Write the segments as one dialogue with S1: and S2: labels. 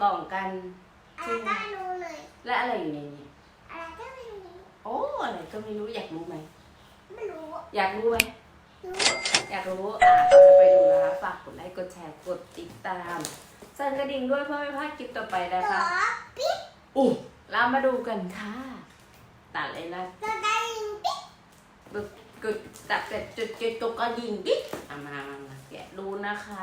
S1: กล่องกัน
S2: อะไรก็ไม่รู้เลย
S1: และอะไรอย่างเงี้ย
S2: อะไรก็ไม่รู้
S1: โอ้อะไรก็ไม่รู้อยากรู้ไหม
S2: ไม่รู้
S1: อยากรู้ไหมอยากรู้อะจะไปดูนะคะฝากกดไลค์กดแชร์กดติดตามสั่นกระดิ่งด้วยเพื่อไม่พลาดคลิปต่อไปนะคะ
S2: ปิ๊บ
S1: อู้เรามาดูกันค่ะตัดเลยนะ
S2: กระดิ่งปิ๊ก
S1: บึกกึดตัดเสร็จจุดจุดตกกระดิ่งปิ๊กมามามาแกะดูนะคะ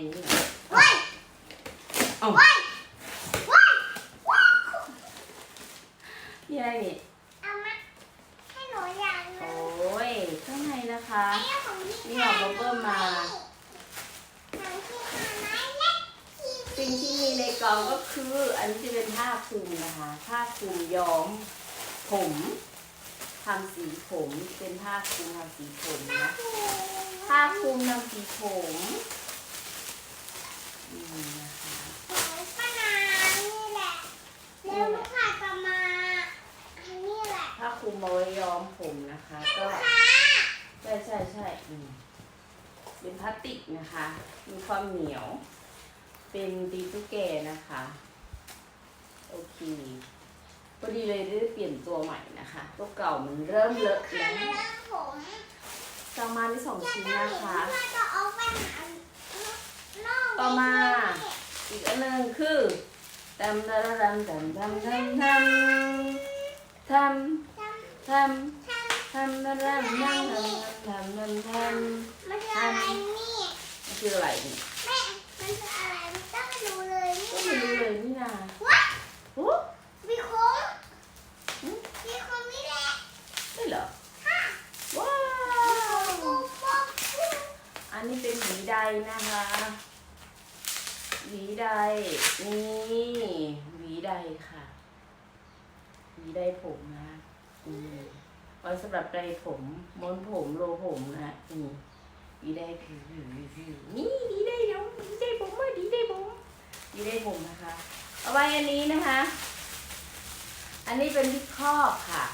S1: งนี่เว้
S2: ย
S1: เอา
S2: เว้ยเว้ยเว้ย
S1: นี่อะไรนี่
S2: เอามาให้หนูอย่างหนึ
S1: โอ้
S2: ง
S1: ยข้างในนะคะ
S2: ไอ้ของพี่
S1: นี่เอาบับเบิ้ลมา
S2: ของพี่มาไม้เล็กที่
S1: สิ่งที่มีในกล่องก็คือ อันนี้จะเป็นผ้าคลุมนะคะ ผ้าคลุมย้อมผม ทำสีผมเป็นผ้าคลุมทำสีผมนะผ้าคลุมทำสีผมนี่นะคะ
S2: ของป้านานี่แหละแล้วลูกค้าจะมาอันนี้แหละ
S1: ผ้าคลุมเอาไว้ย้อมผมนะคะ ก็ใช่ใช่ใช่เป็นพลาสติกนะคะ มีความเหนียว เป็นตีตุ๊กแกนะคะ โอเค อดีเลยได้เปลี่ยนตัวใหม่นะคะ ตัวเก่ามันเริ่มเลอะ
S2: ค่ะ
S1: แล้ว
S2: มาแล้วผม
S1: จะมาที่สองชิ้น
S2: จะ
S1: นะ
S2: เห็น
S1: คะ
S2: ว่าจะเอาไปหาน้อง
S1: ต่อมา อีกอันหนึ่งคือดำดำดำดำดำดำดำทำทำทำดำดำดำดำดำดำดำดำ
S2: มันคืออะไรนี่
S1: มันคืออะไรนี่
S2: แม่มันคืออะไรไม่ต้องดูเลย
S1: ก็
S2: นี่
S1: ไม่รู้
S2: นะ
S1: เลยนี่นา
S2: ว้า
S1: โอ้
S2: มีโคงมีโคงนี่แหละ
S1: ได้เหรอ
S2: ค่ะ
S1: ว้า
S2: โค
S1: ว
S2: งโคง
S1: อั นนี้เป็นหวีใดนะคะหวีใดนี่หวีใดค่ะหวีใดผมนะอืมไว้สำหรับใดผมม้วนผมโรวผมนะอืมหวีใดผิวผิวผิวนี่หวีใดเดี๋ยวหวีใดผมว่าหวีใดผมหวีใดผมนะคะ เอาไว้อันนี้นะคะ อันนี้เป็นที่ครอบค่ะ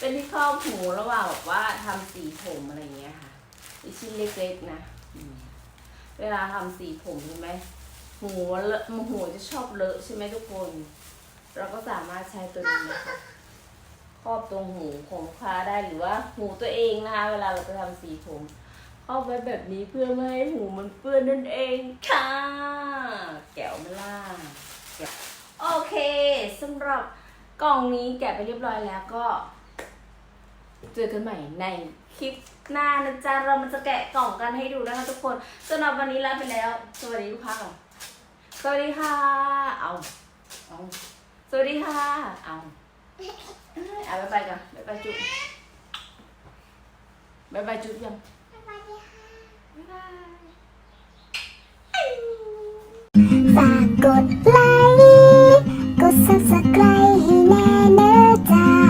S1: เป็นที่ครอบหูระหว่างแบบว่าทำสีผมอะไรเงี้ยค่ะอีชิ้นเล็กๆนะเวลาทำสีผมใช่ไหมหูเลอะหูจะชอบเลอะใช่ไหมทุกคน เราก็สามารถใช้ตัวนี้นะคะครอบตรงหูของลูกค้าได้หรือว่าหูตัวเองนะคะเวลาเราจะทำสีผมครอบไว้แบบนี้เพื่อไม่ให้หูมันเปื้อนนั่นเองค่ะแก้วไม่ล่าโอเคสำหรับกล่องนี้แกะไปเรียบร้อยแล้วก็ เจอกันใหม่ในคลิปหน้านะจ๊ะเรามันจะแกะกล่องกันให้ดูนะคะทุกคนสำหรับวันนี้ลาไปแล้ว สวัสดีลูกค้าก่อนสวัสดีค่ะ เอาเอาสวัสดีค่ะ เอาเอาไปไปกันไปไปจุ๊บไปไปจุ๊บยัง
S2: สวัสดีค่ะ
S1: บ๊ายบาย
S2: ฝากกดไลค์ กด subscribe ให้แน่เนอะจ้าจะ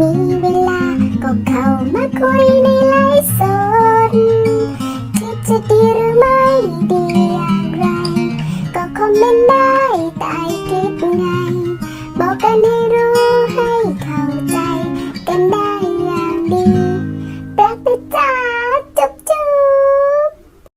S2: มีเวลา ก็เข้ามาคุยในไลฟ์สดคิดจะดีหรือไม่ดี